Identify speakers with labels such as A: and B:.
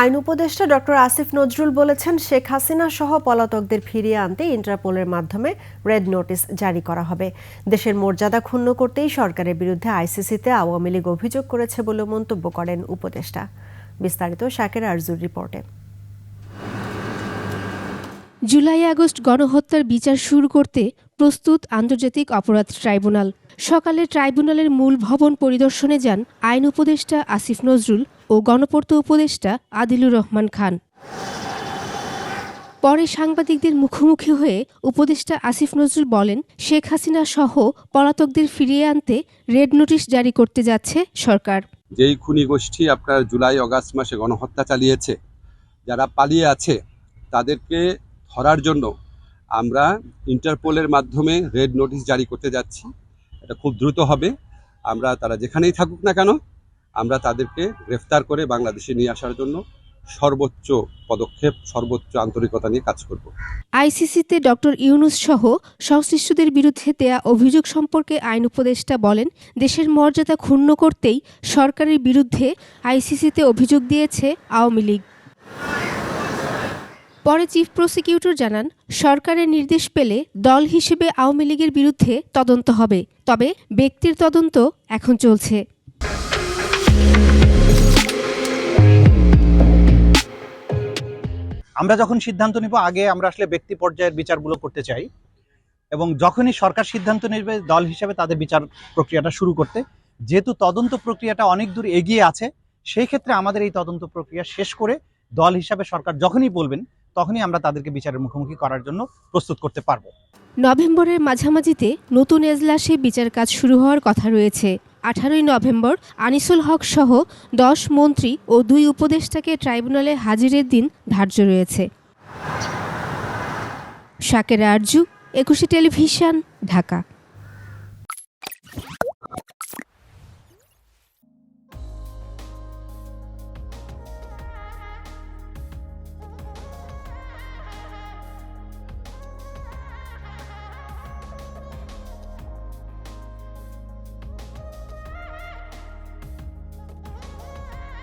A: আইন উপদেষ্টা ডক্টর আসিফ নজরুল বলেছেন, শেখ হাসিনা সহ পলাতকদের ফিরিয়ে আনতে ইন্টারপোলের মাধ্যমে রেড নোটিস জারি করা হবে। দেশের মর্যাদা ক্ষুণ্ণ করতেই সরকারের বিরুদ্ধে আইসিসিতে আওয়ামী লীগ অভিযোগ করেছে বলে মন্তব্য করেন উপদেষ্টা। বিস্তারিত শাকের আরজুর রিপোর্টে।
B: জুলাই আগস্ট গণহত্যার বিচার শুরু করতে প্রস্তুত আন্তর্জাতিক অপরাধ ট্রাইব্যুনাল। সকালে ট্রাইব্যুনালের মূল ভবন পরিদর্শনে যান আইন উপদেষ্টা আসিফ নজরুল ও গণপূর্ত উপদেষ্টা আদিলুর রহমান খান। পরে সাংবাদিকদের মুখোমুখি হয়ে উপদেষ্টা আসিফ নজরুল বলেন, শেখ হাসিনা সহ পলাতকদের ফিরিয়ে আনতে রেড নোটিশ জারি করতে যাচ্ছে সরকার।
C: যেই খুনি গোষ্ঠী আপনার জুলাই, অগাস্ট মাসে গণহত্যা চালিয়েছে, যারা পালিয়ে আছে, তাদেরকে ধরার জন্য আমরা ইন্টারপোলের মাধ্যমে রেড নোটিশ জারি করতে যাচ্ছি। এটা খুব দ্রুত হবে। আমরা তারা যেখানেই থাকুক না কেন, আমরা তাদেরকে গ্রেফতার করে বাংলাদেশে নিয়ে আসার জন্য সর্বোচ্চ পদক্ষেপ, সর্বোচ্চ আন্তরিকতা নিয়ে কাজ করব।
B: আইসিসিতে ডক্টর ইউনুস সহ সংশ্লিষ্টদের বিরুদ্ধে দেয়া অভিযোগ সম্পর্কে আইন উপদেষ্টা বলেন, দেশের মর্যাদা ক্ষুণ্ণ করতেই সরকারের বিরুদ্ধে আইসিসিতে অভিযোগ দিয়েছে আওয়ামী লীগ। পরে চিফ প্রসিকিউটর জানান, সরকারের নির্দেশ পেলে দল হিসেবে আওয়ামী লীগের বিরুদ্ধে তদন্ত হবে, তবে ব্যক্তির তদন্ত এখন চলছে।
D: আমরা যখন সিদ্ধান্ত নিব, আগে আমরা আসলে ব্যক্তি পর্যায়ের বিচারগুলো করতে চাই এবং যখনই সরকার সিদ্ধান্ত নেবে দল হিসেবে তাদের বিচার প্রক্রিয়াটা শুরু করতে। যেহেতু তদন্ত প্রক্রিয়াটা অনেক দূর এগিয়ে আছে, সেই ক্ষেত্রে আমাদের এই তদন্ত প্রক্রিয়া শেষ করে দল হিসাবে সরকার যখনই বলবেন, তখনই আমরা তাদেরকে বিচারের মুখোমুখি করার জন্য প্রস্তুত করতে পারব।
B: নভেম্বরের মাঝামাঝিতে নতুন এজলাসে বিচার কাজ শুরু হওয়ার কথা রয়েছে। আঠারোই নভেম্বর আনিসুল হক সহ দশ মন্ত্রী ও দুই উপদেষ্টাকে ট্রাইব্যুনালে হাজিরের দিন ধার্য রয়েছে। শাকের আরজু, একুশে টেলিভিশন, ঢাকা।